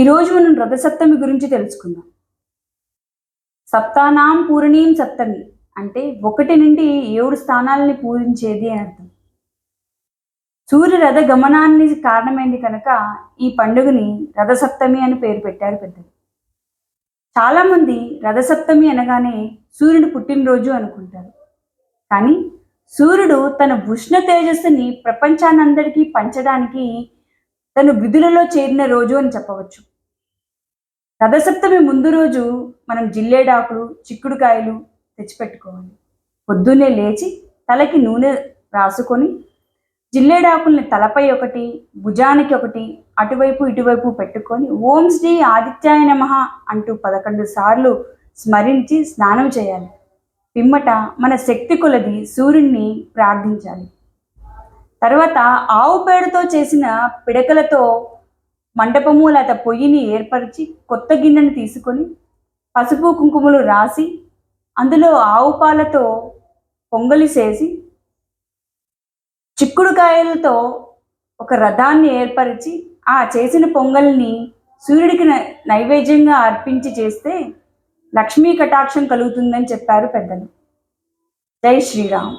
ఈరోజు మనం రథసప్తమి గురించి తెలుసుకుందాం. సప్తానాం పూరణీం సప్తమి అంటే ఒకటి నుండి ఏడు స్థానాలని పూరించేది అని అర్థం. సూర్య రథ గమనాన్ని కారణమైంది కనుక ఈ పండుగని రథసప్తమి అని పేరు పెట్టారు పెద్దలు. చాలామంది రథసప్తమి అనగానే సూర్యుడు పుట్టినరోజు అనుకుంటారు. కానీ సూర్యుడు తన ఉష్ణ తేజస్సుని ప్రపంచానందరికీ పంచడానికి తను విధులలో చేరిన రోజు అని చెప్పవచ్చు. రథసప్తమి ముందు రోజు మనం జిల్లేడాకులు చిక్కుడుకాయలు తెచ్చిపెట్టుకోవాలి. పొద్దున్నే లేచి తలకి నూనె రాసుకొని జిల్లేడాకుల్ని తలపై ఒకటి భుజానికి ఒకటి అటువైపు ఇటువైపు పెట్టుకొని ఓం శ్రీ ఆదిత్యాయ నమః అంటూ పదకొండు సార్లు స్మరించి స్నానం చేయాలి. పిమ్మట మన శక్తి కొలది సూర్యుణ్ణి ప్రార్థించాలి. తర్వాత ఆవు పేడతో చేసిన పిడకలతో మండపము లేదా పొయ్యిని ఏర్పరిచి కొత్త గిన్నెను తీసుకొని పసుపు కుంకుమలు రాసి అందులో ఆవు పాలతో పొంగలి చేసి చిక్కుడుకాయలతో ఒక రథాన్ని ఏర్పరిచి ఆ చేసిన పొంగల్ని సూర్యుడికి నై- నైవేద్యంగా అర్పించి చేస్తే లక్ష్మీ కటాక్షం కలుగుతుందని చెప్పారు పెద్దలు. జై శ్రీరామ్.